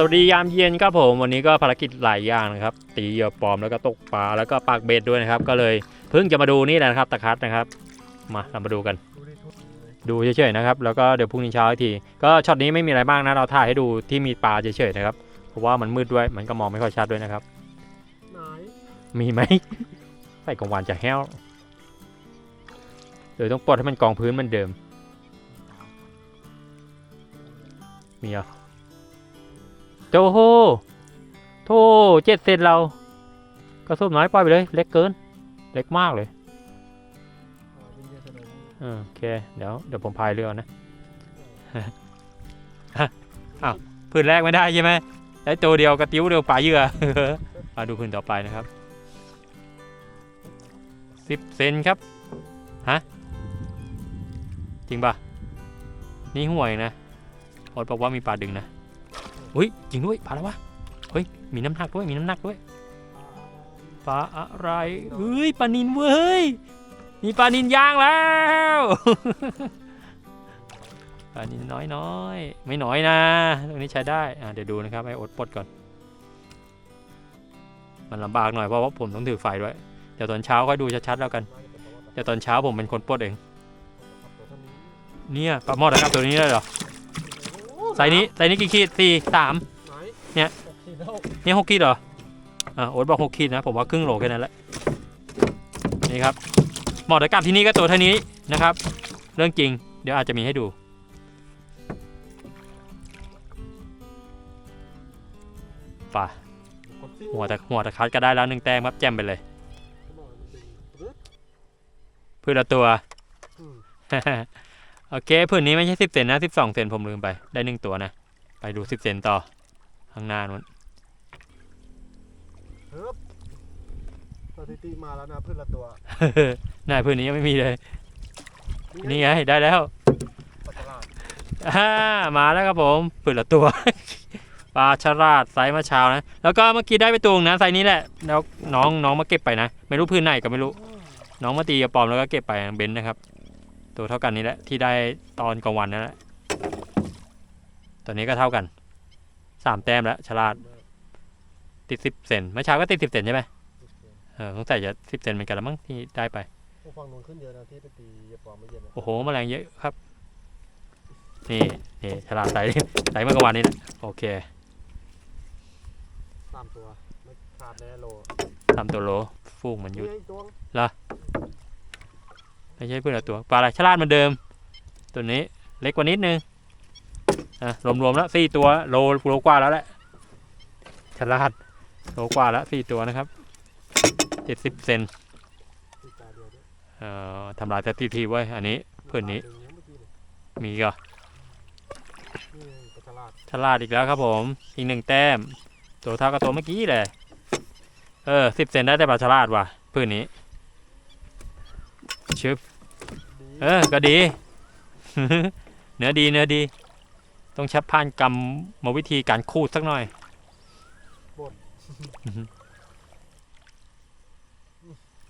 อ่าสวัสดียามเย็นครับผมวันนี้ก็ภารกิจหลายอย่างนะครับ ตีเหยื่อปลอมแล้วก็ตกปลาแล้วก็ปากเบ็ดด้วยนะครับ ก็เลยเพิ่งจะมาดูนี่แหละนะครับตะคัดนะครับ มาเรามาดูกัน ดูเฉยๆนะครับ แล้วก็เดี๋ยวพรุ่งนี้เช้าอีกที ก็ช็อตนี้ไม่มีอะไรมากนะเราถ่ายให้ดูที่มีปลาเฉยๆนะครับเพราะว่ามันมืดด้วยมันก็มองไม่ค่อยชัดด้วยนะครับไหนมีไหมใส่กลางวันจะแห้วเดี๋ยวต้องปลดให้มันกองพื้นเหมันเดิม มีเหรอะ โจโหโธ่เจ็ดเซนเรา กระสุนน้อยปล่อยไปเลย เล็กเกิน เล็กมากเลยอ่าเป็นเยอะขนาดนี้เออโอเค เดี๋ยวเดี๋ยวผมพายเรือนะอ้าวพื้นแรกไม่ได้ใช่ไหมได้ตัวเดียวกระติ้วเดียวปลาเหยื่อมาดูพื้นต่อไปนะครับสิบเซนครับ ฮะ จริงปะนี่ห่วยนะโอดบอกว่ามีปลาดึงนะ อุ้ยจริงด้วยปลาแล้ววะเฮ้ยมีน้ำหนักด้วยมีน้ำหนักด้วยปลาอะไรเฮ้ยปลานินเว้ยมีปลานินย่างแล้วปลานินน้อยน้อยไม่น้อยนะตรงนี้ใช้ได้อะเดี๋ยวดูนะครับให้อดปลดก่อน มันลำบากหน่อยเพราะว่าผมต้องถือไฟด้วยเดี๋ยวตอนเช้าค่อยดูชัดๆแล้วกันเดี๋ยวตอนเช้าผมเป็นคนปลดเอง เนี่ยปลาหมอดนะครับตัวนี้เลยเหรอ ไซส์นี้ไซส์นี้กี่ขีดสี่สามไหนเนี่ยหกขีดแล้วนี่หกขีดเหรออ่าโอ๊ตบอกหกขีดนะ ผมว่าครึ่งโลแค่นั้นแหละนี่ครับเหมาะกับที่นี่ก็ตัวเท่านี้นะครับ เรื่องจริง เดี๋ยวอาจจะมีให้ดูป่ากดซิ่หัวตะหัวตะคัดก็ได้แล้วหนึ่งแต้มครับแจ่มไปเลยพืชละตัวอืม โอเคผืนนี้ไม่ใช่สิบเซนนะสิบสองเซนผมลืมไป ได้หนึ่งตัวนะ ไปดูสิบเซนต่อ ข้างหน้านู้นเฮ้ยสถิติมาแล้วนะเพื่อนละตัว นายพื้นนี้ยังไม่มีเลย นี่ไงได้แล้วปัจจลาดอ่ามาแล้วครับผมปืนละตัว ปลาฉลาดไซส์เมื่อเช้านะ แล้วก็เมื่อกี้ได้ไปตัวหนึ่งนะไซส์นี้แหละแล้วน้องน้องมาเก็บไปนะ ไม่รู้พื้นไหนก็ไม่รู้ น้องมาตีกระปอมแล้วก็เก็บไปเบนซ์นะครับ ตัวเท่ากันนี้แหละที่ได้ตอนกลางวันนั่นแหละตัวนี้ก็เท่ากันสามแต้มแล้วฉลาด ติดสิบเซนเมื่อเช้าก็ติดสิบเซนใช่ไหมเออสงสัยจะสิบเซนเหมือนกันละมั้งที่ได้ไปโอ้ฟังนู้นขึ้นเยอะนะที่ไปตีเยปอมไม่เย็นนะโอ้โหแมลงเยอะครับ นี่นี่ฉลาดใส่ใส่เมื่อกลางวันนี้นะโอเคสามตัวไม่ขาดแน่โลทำตัวโลฟูกมันหยุดนี่ ไม่ใช่เพื่อนละตัวปลาอะไรฉลาดเหมือนเดิม ตัวนี้เล็กกว่านิดนึงอะรวมๆแล้วสี่ตัวโลโลกว่าแล้วแหละฉลาดโลกว่าแล้วสี่ตัวนะครับเจ็ดสิบเซนเอ่อทำลายสถิติไว้อันนี้เพื่อนนี้มีก็นี่ไงปัจจลาดฉลาดอีกแล้วครับผม อีกหนึ่งแต้ม ตัวเท่ากับตัวเมื่อกี้เลย เออสิบเซนได้แต่ปลาฉลาดว่ะพื้นนี้ชึบ เออ ก็ดี เนื้อดีเนื้อดี ต้องชับผ่านกรรมมาวิธีการคูดสักหน่อย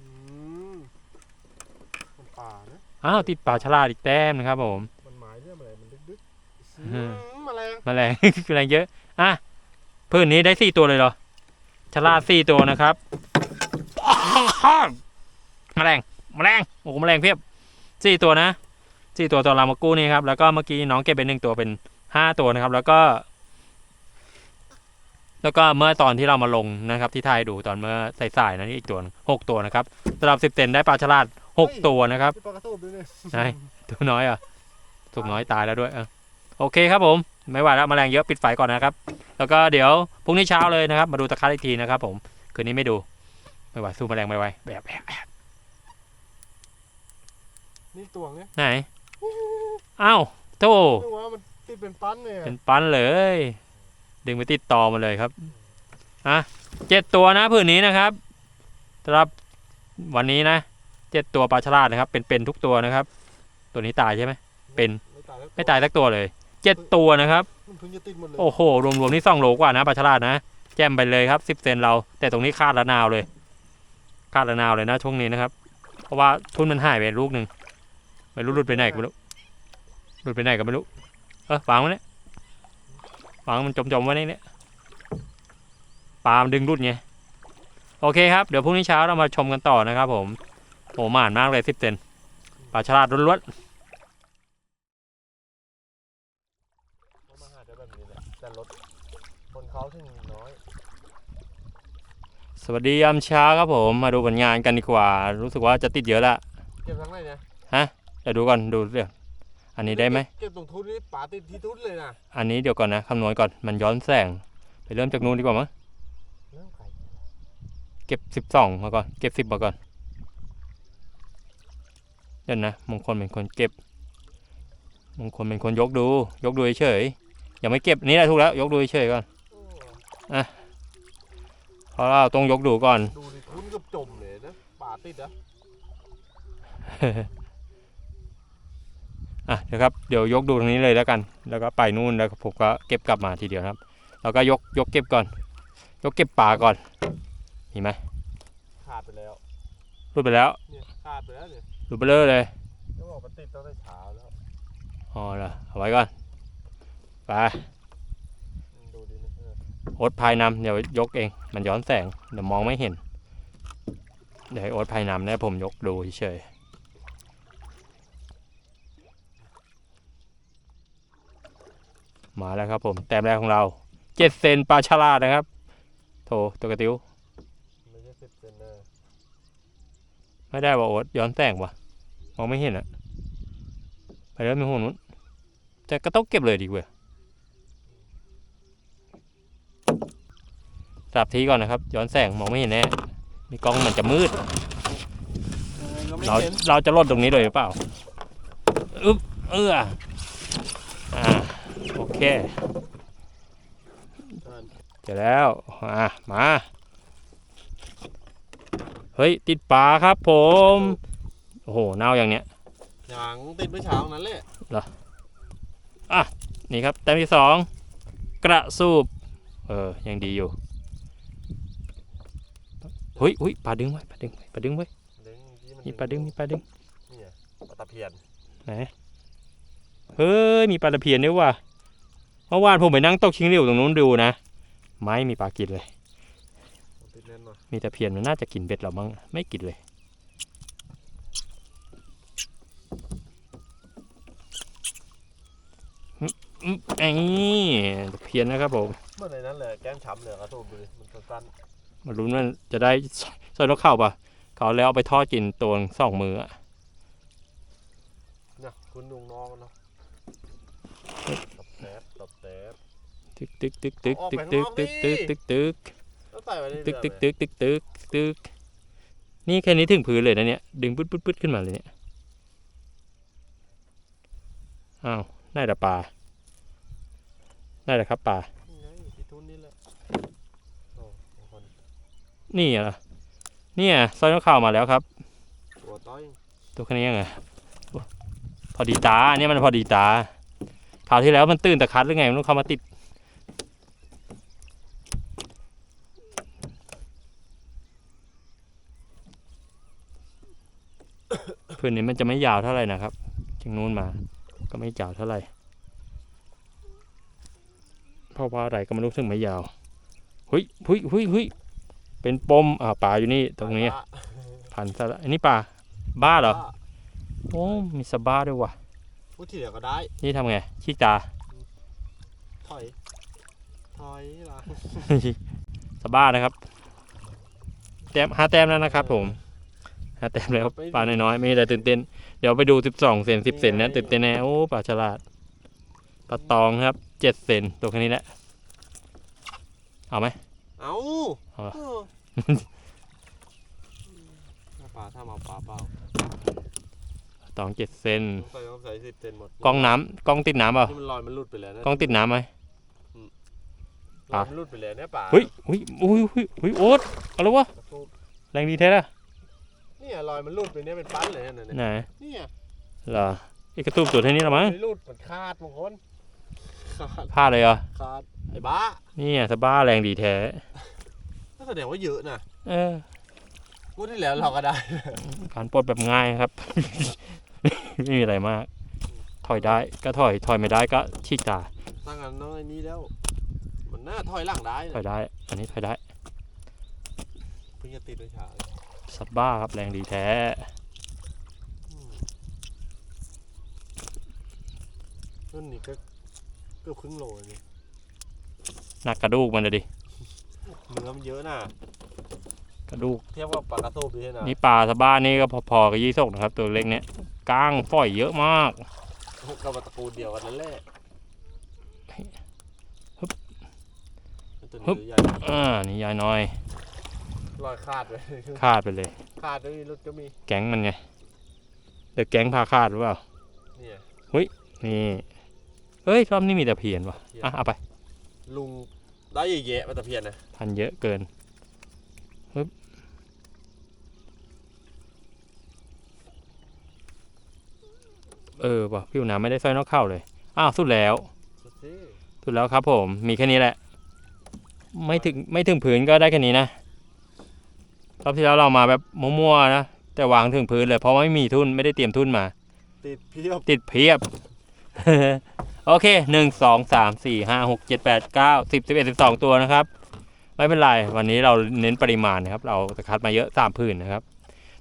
อืมมันป่านะอ้าวติดป่าฉลาดอีกแต้มนะครับผมมันหมายเรื่องอะไรมันดึกๆอือืมมแมลงแมลงแมลงเยอะอะพื้นนี้ได้สี่ตัวเลยเหรอฉลาดสี่ตัวนะครับแมลงแมลงโอ้โหแมลงเพียบ สี่ตัวนะสี่ตัวตัวรามากู้นี่ครับแล้วก็เมื่อกี้น้องเก็บเป็นหนึ่งตัวเป็นห้าตัวนะครับ แล้วก็ แล้วก็เมื่อตอนที่เรามาลงนะครับ ที่ทายดูตอนเมื่อสายๆนะนี่อีกตัวหนึ่งหกตัวนะครับสำหรับสิบเซนได้ปลาฉลาดหกตัวนะครับที่ปลากระตูบด้วยเนี่ยไหนตัวน้อยอะถูกน้อยตายแล้วด้วยเออโอเคครับผม ไม่ไหวแล้วแมลงเยอะปิดไฟก่อนนะครับ แล้วก็เดี๋ยวพรุ่งนี้เช้าเลยนะครับ มาดูตะคัดอีกทีนะครับ ผมคืนนี้ไม่ดูไม่ไหวสู้แมลงไม่ไหวแบบแบบแบบ นี่ตัวเนี้ยไหนอ้าวโธ่นึกว่ามันติดเป็นปั้นเนี่ยเป็นปั้นเลย ดึงไปติดต่อมาเลยครับอะเจ็ดตัวนะผืนนี้นะครับสำหรับวันนี้นะเจ็ดตัวปลาฉลาดนะครับ เป็นเป็นทุกตัวนะครับ ตัวนี้ตายใช่ไหม เป็น ไม่ตายแล้วไม่ตายสักตัวเลยเจ็ดตัวนะครับ มันเพิ่งจะติดหมดเลยโอ้โห รวมๆนี่สองโลกว่านะปลาฉลาดนะ แจ่มไปเลยครับสิบเซนเรา แต่ตรงนี้คาดละนาวเลย คาดละนาวเลยนะช่วงนี้นะครับ เพราะว่าทุนมันหายไปลูกหนึ่ง ไม่รู้หลุดไปไหนก็ไม่รู้หลุดไปไหนก็ไม่รู้ เออฟังไว้เนี่ยวางมันจมๆไว้ในนี้ปลามันดึงรุดไงโอเคครับ เดี๋ยวพรุ่งนี้เช้าเรามาชมกันต่อนะครับผมโหหมานมากเลยสิบเซนปลาฉลาดล้วนเขามาหาได้แบบนี้แหละแต่รถคนเขาถึงน้อยๆสวัสดียามเช้าครับผม มาดูผลงานกันดีกว่า รู้สึกว่าจะติดเยอะละ เก็บทั้งไหนเนี่ย เดี๋ยวดูก่อนดูเรื่องอันนี้ได้ไหมเก็บตรงทุนนี่ป่าติดที่ทุนเลยนะอันนี้เดี๋ยวก่อนนะคำนวณก่อนมันย้อนแสง ไปเริ่มจากนู้นดีกว่ามั้งเรื่องไก่เก็บสิบสองมาก่อนเก็บสิบมาก่อนเดี๋ยวนะมงคลเป็นคนเก็บมงคลเป็นคนยกดู ยกดูเฉยๆยังไม่เก็บนี่แหละถูกแล้ว ยกดูเฉยๆก่อนโอ้เพราะเราต้องยกดูก่อน ดูดิทุนกับจมเลยนะป่าติดอะ อะเดี๋ยวครับเดี๋ยวยกดูตรงนี้เลยแล้วกัน แล้วก็ไปนู่นแล้วก็ผมก็เก็บกลับมาทีเดียวครับ แล้วก็ยกยกเก็บก่อน ยกเก็บปลาก่อนมีไหมขาดไปแล้วรูดไปแล้วเนี่ยขาดไปแล้วเนี่ยรูดไปเลยเลยต้องบอกมันติดตั้งแต่เช้าแล้วอ๋อเหรอเอาไว้ก่อนไปอืมดูดินะเออโอ๊ตพายนำเดี๋ยวยกเอง มันย้อนแสงเดี๋ยวมองไม่เห็น เดี๋ยวให้โอ๊ตพายนำเนี่ยผมยกดูเฉย มาแล้วครับผม แต้มแรกของเราเจ็ดเซนปลาฉลาดนะครับ โถตัวกระติวไม่ใช่สิบเซนเนอร์ไม่ได้ว่าโอ๊ตย้อนแสงวะมองไม่เห็นอะไปแล้วมีหัวนู้นแต่ก็ต้องเก็บเลยดีกว่าสับทีก่อนนะครับ ย้อนแสงมองไม่เห็นแน่มีกล้องมันจะมืดก็ไม่เราเห็นเราจะลดตรงนี้เลยหรือเปล่าอึ๊บเอื้ออ่าโอ เคเจอแล้วอะมาเฮ้ยติดปลาครับผมโอ้โหเน่าอย่างเนี้ยอย่างติดเมื่อเช้านั้นแหละนี่ครับแต้มที่สองกระสูบเออยังดีอยู่เฮ้ยเฮ้ยปลาดึงไว้ปลาดึงไว้ปลาดึงไว้ดึงที่มันมีปลาดึงมีปลาดึงเนี่ยปลาตะเพียนไหนเฮ้ยมีปลาตะเพียนด้วยว่ะ เมื่อวานผมไปนั่งตกชิงเหลียวตรงนู้นดูนะ ไม่มีปลากินเลยติดแน่นว่ะมีตะเพียนมันน่าจะกินเบ็ดเรามั้งไม่กินเลยอืมอืมไอ้นี่ตะเพียนนะครับผมเมื่อในนั้นเลยแก้มช้ำเลยกระทูบดูดิมันสั้นมาลุ้นว่าจะได้สร้อยนกเข้าป่ะเขาแล้วเอาไปทอดกินตัวสองมืออะๆเนี่ยคุณลุงน้องเนาะตบแตบตบแตบ ตึกตึกตึกตึกเอาออกตึกไปตึข้ากงนอกตึกตึกดิตึกตึกแล้วใส่ไว้ในตึกเรือตึกเลยตึกตึกตึกตึกนี่แค่นี้ถึงพื้นเลยนะเนี่ยดึงปึ๊ดปึ๊ดปึ๊ดขึ้นมาเลยเนี่ยอ้าวได้แต่ปลาได้แต่ครับปลานี่ไงที่ทุนนี่แหละโอ้บางคนนี่เหรอเนี่ยสร้อยนกข่าวมาแล้วครับ ตัวต้อยตัวแค่นี้ยังไงโอ้พอดีตาอันเนี่ยมันพอดีตาคราวที่แล้วมันตื่นแต่คัดหรือไงมันต้องเข้ามาติด พื้นนี้มันจะไม่ยาวเท่าไหร่นะครับจากนู้นมาก็ไม่ยาวเท่าไหร่เพราะว่าอะไรก็ไม่รู้ถึงไม่ยาวหุยหุยหุยหุยเป็นปมอ่าปลาอยู่นี่ตรงนี้พันสละอันนี้ปลาบ้าเหรอโอ้มีสบ้าด้วยว่ะพูดที่เหลือก็ได้ นี่ทำไงขี้ตาถอยถอยล่ะสบ้านะครับแต้มห้าแต้มแล้วนะครับผม ห้าแต้มแล้วปลาน้อยๆไม่มีอะไรตื่นเต้น เดี๋ยวไปดูสิบสองเซนสิบเซนนะตื่นเต้นแน่โอ้ปลาฉลาดปลาตองครับเจ็ดเซนตัวแค่นี้แหละเอาไหมเอาเอาล่ะเออเอาปลาถ้ามาปลาเปล่าตองเจ็ดเซนใส่ต้องใส่สิบเซนหมดกล้องน้ำกล้องติดน้ำเปล่าที่มันลอยมันหลุดไปแล้วนะกล้องติดน้ำไหมลอยมันหลุดไปแล้วเนี่ยป่าเฮ้ยเฮ้ยอุ้ยอุ้ยอุ้ยโอ๊ตเอาแล้ววะกระทูบแรงดีแท้ละ เนี่ยลอยมันหลุดไปเนี่ยเป็นปั้นเลยเนี่ยไหนเนี่ยเหรอไอ้กระตูบตัวเท่านี้ละมั้งไม่หลุดมันขาดบางคนขาดพลาดเลยเหรอขาดไอ้บ้านี่สบ้าแรงดีแท้ก็แสดงว่าเยอะนะเออพูดที่แล้วเราก็ได้การปลดแบบง่ายครับ ไม่มีอะไรมาก ถอยได้ก็ถอยถอยไม่ได้ก็ชี้ตาตั้งอันน้องไอ้นี้แล้ว มันน่าถอยหลังได้ถอยได้ อันนี้ถอยได้เพิ่งจะติดด้วยฉาก สับบ้าครับแรงดีแท้อืมนั่นนี่ก็เกือบครึ่งโลเลยนี่หนักกระดูกมันเลยดิเนื้อมันเยอะน่ะกระดูกเทียบกับปลากระโซบด้วยนะนี่ปลาสะบ้านี่ก็พอๆกับยี่สกนะครับ ตัวเล็กเนี่ยก้างฝอยเยอะมากกับตระกูลเดียวกันนั่นแหละฮึบตัวฮึนี้บตัวใหญ่อ่านี่ยายน้อย รอยขาดเลยขาดไปเลย ขาดด้วยรถก็มีแก๊งมันไงเดี๋ยวแก๊งพาคาดหรือเปล่า เนี่ย นี่เฮ้ยรอบนี้มีแต่เพียนวะอะเอาไป ลุงได้เยอะแยะมาตะเพียนนะพันเยอะเกินปึ๊บเออว่ะพี่หนูนาไม่ได้สร้อยนอกเข้าเลย อ้าว สุดแล้ว สุดสิสุดแล้วครับผม มีแค่นี้แหละ ไม่ถึงไม่ถึงพื้นก็ได้แค่นี้นะ รอบที่แล้วเรามาแบบมั่วๆนะแต่วางถึงพื้นเลยเพราะว่าไม่มีทุนไม่ได้เตรียมทุนมา ติดเพียบติดเพียบ โอเคหนึ่งสองสามสี่ห้าหกเจ็ดแปดเก้าสิบสิบเอ็ดสิบสองตัวนะครับ ไม่เป็นไรวันนี้เราเน้นปริมาณนะครับ เราจะคัดมาเยอะสามพื้นนะครับ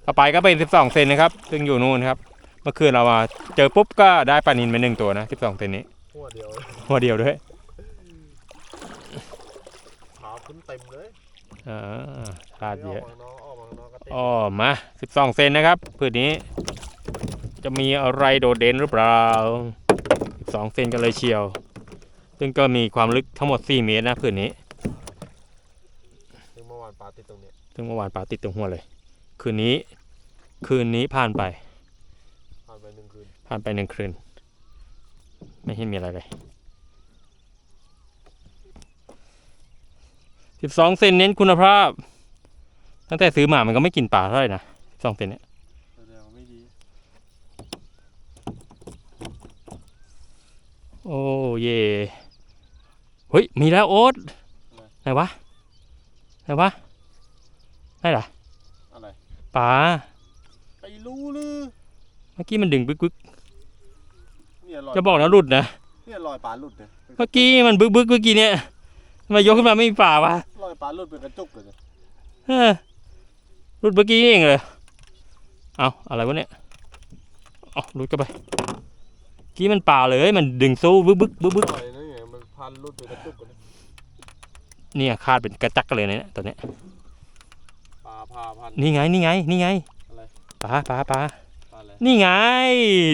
ต่อไปก็เป็นสิบสองเซนนะครับ ซึ่งอยู่นู่นครับ เมื่อคืนเรามาเจอปุ๊บก็ได้ปลานินไปหนึ่งตัวนะสิบสองเซนนี้หัวเดียวหัวเดียวด้วยขาวขึ้นเต็มเลย อ่าพลาดเยอะออกมาข้างนอกออกมาข้างนอกก็เต็มอ๋อมาสิบสองเซนนะครับพื้นนี้ จะมีอะไรโดดเด่นหรือเปล่าสิบสองเซนกันเลยเชียว ซึ่งก็มีความลึกทั้งหมดสี่เมตรนะพื้นนี้ซึ่งเมื่อวานปลาติดตรงเนี้ยซึ่งเมื่อวานปลาติดตรงหัวเลย คืนนี้ คืนนี้ผ่านไป ผ่านไปหนึ่งคืนผ่านไปหนึ่งคืน ไม่เห็นมีอะไรเลย สิบสองเซนเน้นคุณภาพ ตั้งแต่ซื้อมามันก็ไม่กินปลาเท่าไหร่นะสองเซนเนี่ยแสดงว่าไม่ดี โอ้เย่เฮ้ย มีแล้วโอ๊ตไหนวะไหนวะไหนล่ะอะไรปลาไปรู้หรือเมื่อกี้มันดึงบึกบึกเนี่ยรอยจะบอกนะหลุดนะเนี่ยรอยปลาหลุดเนี่ยเมื่อกี้มันบึกบึกเมื่อกี้เนี่ย ทำไมยกขึ้นมาไม่มีปลาวะรอยปลาหลุดเป็นกระจุกเลยเนี่ยเออหลุดเมื่อกี้นี่เองเลย เอาอะไรวะเนี่ยเอาหลุดกันไปเมื่อกี้มันปลาเลย มันดึงสู้บึกบึกบึกบึกรอยนั่นไงมันพันหลุดเป็นกระจุกเลยเนี่ยคาดเป็นกระจักกันเลยเนี่ยตอนเนี้ย ปลาพาพัน นี่ไง นี่ไง นี่ไงอะไร ปลาปลาปลาปลาอะไรนี่ไง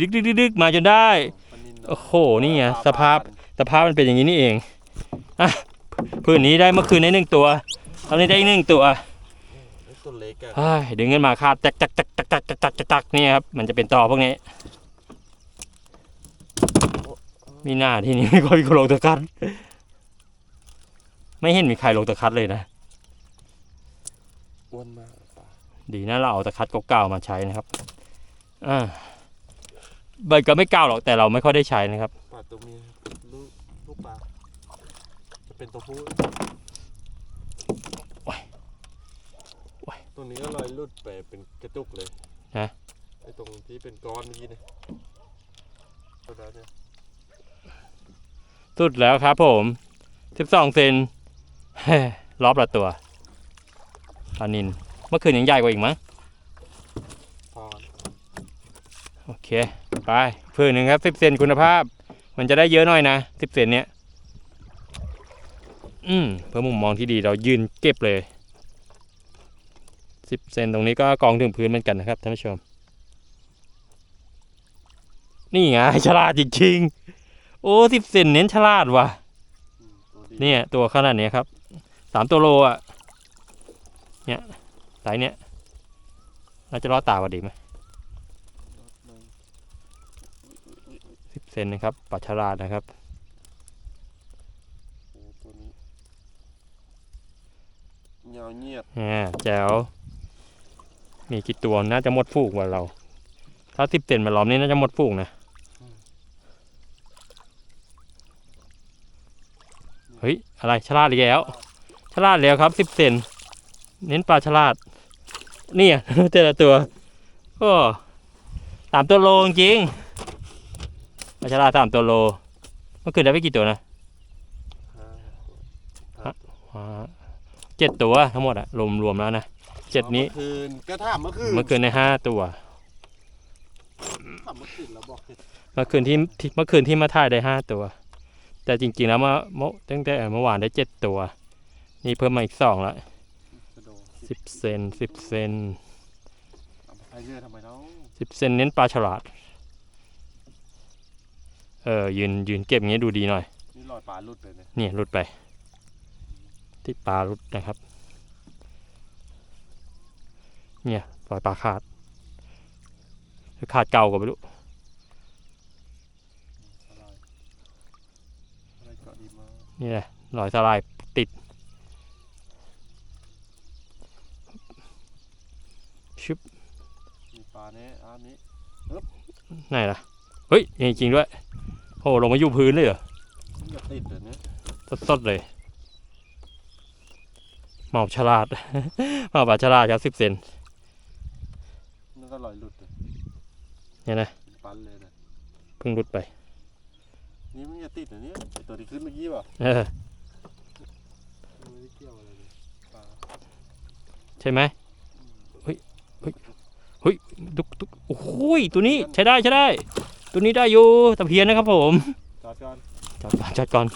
ดึกดึกดึกดึกมาจนได้ ปลานิลเนอะโอ้โห นี่ไงปลสภาพพันสภาพมันเป็นอย่างนี้นี่เอง อะ พื้นนี้ได้เมื่อคืนได้หนึ่งตัวตอนนี้ได้อีกหนึ่งตัวไอ้ตัวเล็กอะเฮ้ยดึงกันมาคาดจักจักจักจักจักจักจักจักจักนี่ครับมันจะเป็นต่อพวกนี้ มีหน้าที่นี่ไม่ค่อยมีคนลงตะคัดไม่เห็นมีใครลงตะคัดเลยนะอ้วนมากปลาดีนะเราเอาตะคัดเก่าๆมาใช้นะครับอ่าใบก็ไม่เก่าหรอกแต่เราไม่ค่อยได้ใช้นะครับปลาตัวเมียลูกลูกปลาจะ เป็นตัวผู้โอ้ยโอ้ยตรงนี้ก็รอยหลุดไปเป็นกระจุกเลยฮะไอ้ตรงที่เป็นก้อนเมื่อกี้เนี่ยตัวนั้นเนี่ยสุดแล้วครับผมสิบสองเซนรอบละตัวปลานินเมื่อคืนยังใหญ่กว่าอีกมั้งพอกันโอเค ไปพื้นหนึ่งครับสิบเซนคุณภาพ มันจะได้เยอะหน่อยนะสิบเซนเนี้ย อืมเพื่อมุมมองที่ดีเรายืนเก็บเลยสิบเซนตรงนี้ก็กองถึงพื้นเหมือนกันนะครับท่านผู้ชม นี่ไงฉลาดจริงๆ โอ้สิบเซนเน้นฉลาดว่ะ เนี่ย ตัวขนาดนี้ครับสามตัวโลอะ เนี่ยไซส์เนี้ยเราจะรอดตาว่าดีไหมสิบเซนนะครับปลาฉลาดนะครับ โอ้ตัวนี้เงาเงียบแหมแจ๋วมีกี่ตัวน่าจะหมดฟูกกว่าเรา ถ้าสิบเซนมาล้อมนี่น่าจะหมดฟูกนะเฮ้ยอะไรฉลาดอีกแล้วฉลาดแล้วครับสิบเซนเน้นปลาฉลาด เนี่ยแต่ละตัวโอ้สามตัวโลจริงๆปลาฉลาดสามตัวโลเมื่อคืนได้ไปกี่ตัวนะห้าห้า เจ็ดตัวทั้งหมดอะรวมรวมแล้วนะเจ็ดนี้เมื่อคืนก็ถามเมื่อคืนเมื่อคืนในห้าตัวถามเมื่อคืนแล้วบอกเจ็ดเมื่อคืนที่ที่เมื่อคืนที่มาถ่ายได้ห้าตัว แต่จริงๆแล้วเมื่อเมื่อตั้งแต่เมื่อวานได้เจ็ดตัว นี่เพิ่มมาอีกสองละกระโดดสิบเซนสิบเซนเอาไปใช้เรือทำไมเนาะสิบเซนเน้นปลาฉลาด เออยืนยืนเก็บอย่างงี้ดูดีหน่อย นี่ลอยปลาหลุดเลยเนี่ย เนี่ยหลุดไป ที่ปลาหลุดนะครับ เนี่ยปล่อยปลาขาดหรือขาดเก่าก็ไม่รู้อะไรอะไรเกาะดีมากนี่แหละรอยสลายติดชึบมีปลาเนี้ยอันนี้ไหนล่ะ เฮ้ยนี่จริงด้วย โอ้ลงมาอยู่พื้นเลยเหรอมันจะติดเลยเนี่ยสดๆเลย หมอบฉลาดหมอบปลาฉลาดครับสิบเซนนั่นก็ลอยหลุดเลยเนี่ยนะเป็นปันเลยนะเพิ่งหลุดไป นี่มันจะติดนะเนี่ยไอตัวที่ขึ้นเมื่อกี้ป่ะเออมันไม่ได้เกี่ยวอะไรเลยปลาใช่ไหมเฮ้ยเฮ้ยเฮ้ยดุกดุกโอ้โหยตัวนี้ใช้ได้ใช้ได้ ตัวนี้ได้อยู่ตะเพียนนะครับผมจอดก่อนจัดก่อนจัดก่อน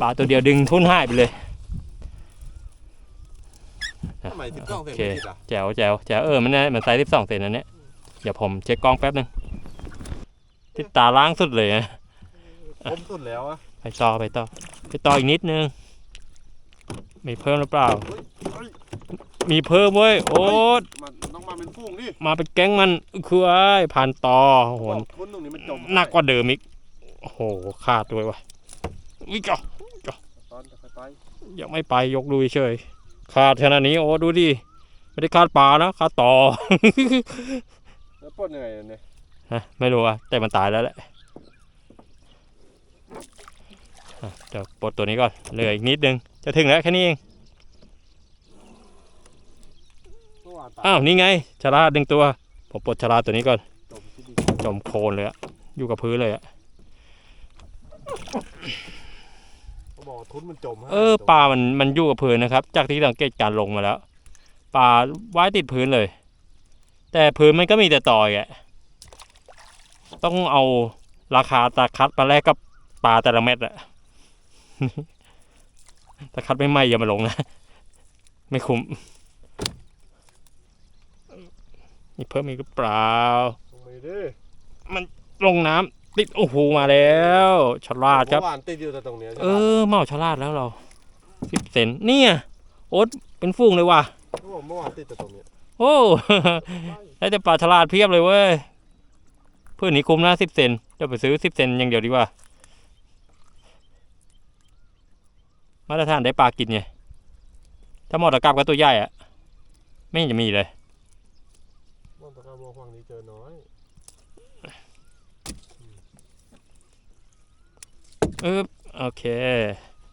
ปลาตัวเดียวดึงทุ่นหายไปเลย ทำไมติดกล้องโอเสียงเคไม่ติดอะแจ๋วแจ๋วแจ๋วเออมันนะมันไซส์สิบสองเซนอันเนี้ยเดี๋ยวผมเช็คกล้องแป๊บนึงติดตาล้างสุดเลยนะผมสุดแล้วอะไปต่อไปต่อไปต่ออีกนิดนึง มีเพิ่มหรือเปล่า เฮ้ยเฮ้ยมีเพิ่มเว้ยโอ๊ตมันต้องมาเป็นฟูงดิมาเป็นแก๊งมันคือไอ้ยผ่านต่อโอ้โห บอกทุนตรงนี้มันจมหนักกว่าเดิมอีก โอ้โหขาดด้วยวะวิกอะตอนจะค่อยไปยังไม่ไปยกดูเฉย ขาดขนาดนี้โอ้ดูดิไม่ได้ขาดปลานะขาดต่อ แล้วปลดยังไงเนี่ยฮะไม่รู้อะแต่มันตายแล้วแหละอะเดี๋ยวปลดตัวนี้ก่อนเหลืออีกนิดนึง จะถึงแล้วแค่นี้เอง เมื่อวานตายอ้าว นี่ไงชาลาดหนึ่งตัว ผมปลดชาลาดตัวนี้ก่อน จมที่ดินจมโคลนเลยอะอยู่กับพื้นเลยอะเขา บอกว่าทุนมันจมให้เออปลามันมันอยู่กับพื้นนะครับ จากที่สังเกตการลงมาแล้วปลาว่ายติดพื้นเลย แต่พื้นมันก็มีแต่ตอยอะต้องเอาราคาตาคัดมาแลกกับปลาแต่ละเม็ดอะตาคัดไม่ไหมอย่ามาลงนะ ไม่คุ้มมีเพิ่มอีกหรือเปล่าลงไปดิลงน้ำ ติดโอ้โหมาแล้วฉลาดครับ เมื่อวานติดอยู่แต่ตรงเนี้ยเออเมาฉลาดแล้วเราสิบเซนเนี่ยโอ๊ตเป็นฟูงเลยว่ะเขาบอกเมื่อวานติดแต่ตรงเนี้ยโอ้ได้แต่ปลาฉลาดเพียบเลยเว้ยเพื่อนนี้คุ้มนะสิบเซนเดี๋ยวไปซื้อสิบเซนอย่างเดียวดีกว่า มาตรฐานได้ปลากินไงถ้าหมดตะกรับก็ตัวใหญ่อะไม่เห็นจะมีเลยมองตะการมองฝั่งนี้เจอน้อย เออโอเค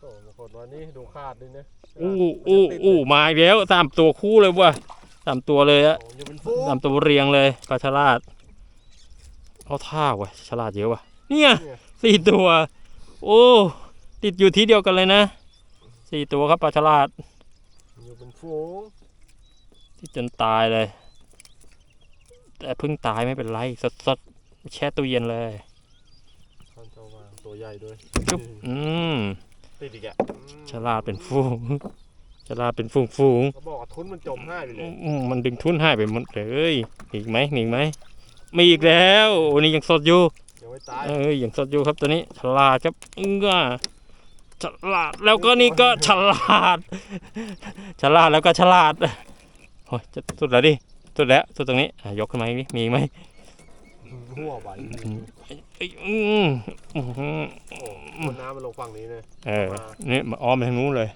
โอ้บางคนวันนี้ดูขาดด้วยนะอู้อู้อู้มาอีกแล้วสามตัวคู่เลยว่ะสามตัวเลยอะโอ้อยู่เป็นฟูงสามตัวเรียงเลยปลาฉลาดเอาท่าว่ะฉลาดเยอะว่ะเนี่ยสี่ตัว โอ้ติดอยู่ที่เดียวกันเลยนะสี่ตัวครับปลาฉลาดอยู่เป็นฟูงที่จนตายเลย แต่เพิ่งตายไม่เป็นไรสดสดๆแช่ตู้เย็นเลย ท่านเจ้าวาง ตัวใหญ่ด้วยจุ๊บอืมติดอีกอะฉลาดเป็นฟูงฉลาดเป็นฟูงฟูงเขาบอกว่าทุนมันจมให้ไปเลยอืมมันดึงทุนหายไปหมดเลยมีอีกไหมมีอีกไหมมีอีกแล้วโอ้นี่ยังสดอยู่ยังไม่ตายเอ้ยยังสดอยู่ครับตัวนี้ ฉลาดครับอึ้งก็ฉลาดแล้วก็นี่ก็ฉลาด ฉลาดแล้วก็ฉลาดโอ้ยจะสุดแล้วดิสุดแล้วสุดตรงนี้อะยกขึ้นมาอีกนิดมีอีกไหม หัวใบเอ้ยอืมอื้อหือคนน้ำมันลงฝั่งนี้เลยเออนี่มาอ้อมไปทางนู้นเลย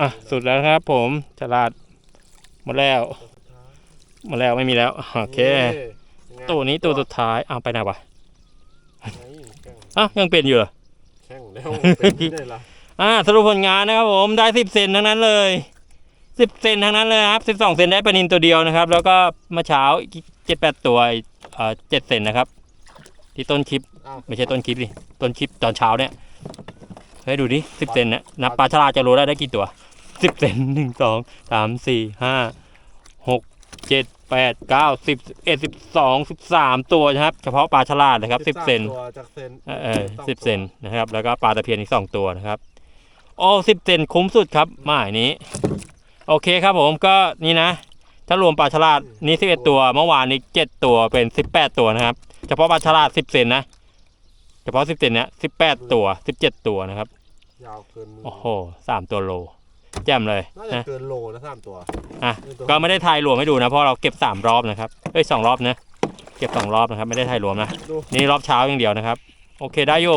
อะ สุดแล้วครับผม ฉลาดหมดแล้วหมดแล้วไม่มีแล้ว โอเค ตัวนี้ตัวสุดท้ายเอาไปไหนวะอะยังเป็นอยู่เหรอแข่งแล้วเป็นที่ได้ละอ่าสรุปผลงานนะครับผมได้สิบเซนทั้งนั้นเลยสิบเซนทั้งนั้นเลยครับสิบสองเซนได้ปลานินตัวเดียวนะครับ แล้วก็เมื่อเช้าเจ็ดแปดตัว เอ่อเจ็ดเซนนะครับ ที่ต้นคลิปอ้าวไม่ใช่ต้นคลิปดิต้นคลิปตอนเช้าเนี่ยเฮ้ยดูดิสิบเซนนะนับปลาฉลาดจะรู้ได้ได้กี่ตัวสิบเซนหนึ่งสองสามสี่ห้าหกเจ็ดแปดเก้าสิบสิบเอ็ดสิบสองสิบสามตัวนะครับ เฉพาะปลาฉลาดนะครับสิบเซนตัวจากเซนเออเออองสิบตัวเซนนะครับ แล้วก็ปลาตะเพียนอีกสองตัวนะครับโอ้สิบเซนคุ้มสุดครับหมายนี้ โอเคครับผมก็นี่นะ ถ้ารวมปลาฉลาดนี่สิบเอ็ดตัว เมื่อวานนี้เจ็ดตัวเป็นสิบแปดตัวนะครับ เฉพาะปลาฉลาดสิบเซนนะ เฉพาะสิบเซนเนี้ยสิบแปดตัวสิบเจ็ดตัวนะครับ ยาวเกินมือโอ้โหสามตัวโล แจ่มเลยน่าจะนะ เกินโลนะสามตัว อะนี่ตัวก็ไม่ได้ทายรวมให้ดูนะเพราะเราเก็บสามรอบนะครับเอ้ยสองรอบนะเก็บสองรอบนะครับ ไม่ได้ทายรวมนะดู นี่รอบเช้าอย่างเดียวนะครับ โอเคได้อยู่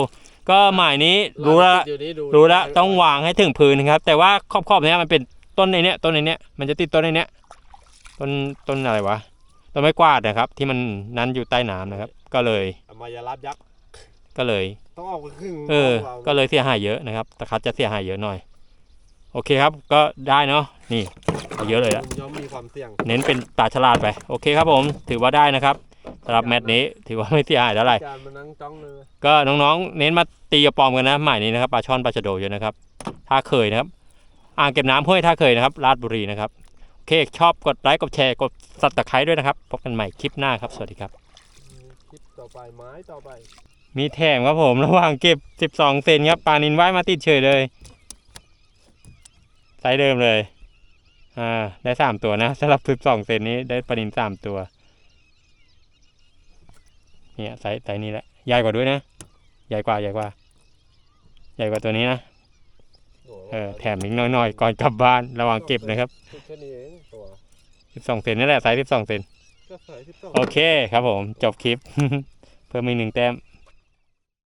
ก็หมายนี้รู้แล้วเดี๋ยวนี้ดูรู้แล้วต้องวางให้ถึงพื้นนะครับ แต่ว่าขอบๆเนี้ยมันเป็นต้นในเนี้ยต้นในเนี้ยมันจะติดต้นในเนี้ย ต้นต้นอะไรวะต้นไม้กวาดนะครับ ที่มันนั้นอยู่ใต้น้ำนะครับ ก็เลยอามายารับยักษ์ก็เลย ต้องออกไปครึ่งเออาก็เลยเสียหายเยอะนะครับตะคัดจะเสียหายเยอะหน่อย โอเคครับ ก็ได้เนาะนี่เอาเยอะเลยละมันย่อมมีความเสี่ยง เน้นเป็นปลาฉลาดไป โอเคครับผม ถือว่าได้นะครับสำหรับแมตช์นี้ถือว่าไม่เสียหายเท่าไหร่การมานั่งจ้องเลยก็น้องๆ เน้นมาตีกระปอมกันนะหมายนี้นะครับปลาช่อนปลาชะโดเยอะนะครับท่าเคยนะครับ อ่างเก็บน้ำห้วยท่าเคยนะครับราชบุรีนะครับโอ เคชอบกดไลค์กดแชร์กดสับตะไคร้ด้วยนะครับพบกันใหม่คลิปหน้าครับ สวัสดีครับ คลิปต่อไปไม้ต่อไป มีแถมครับผมระหว่างเก็บ 12 เซนครับปลานินว่ายมาติดเฉยเลยไซส์เดิมเลย อ่า ได้ 3 ตัวนะสำหรับ 12 เซนนี้ได้ปลานิน 3 ตัว เนี่ยไซส์ไซส์นี้แหละ ใหญ่กว่าด้วยนะ ใหญ่กว่าใหญ่กว่า ใหญ่กว่าตัวนี้นะโอ้ เออแถมอีกน้อยๆก่อนกลับบ้านระหว่างเก็บนะครับแค่นี้เองตัว12เซนนี่แหละไซส์12เซนก็ใส่สิบสอง โอเคครับผมจบคลิป เพิ่มอีกหนึ่งแต้ม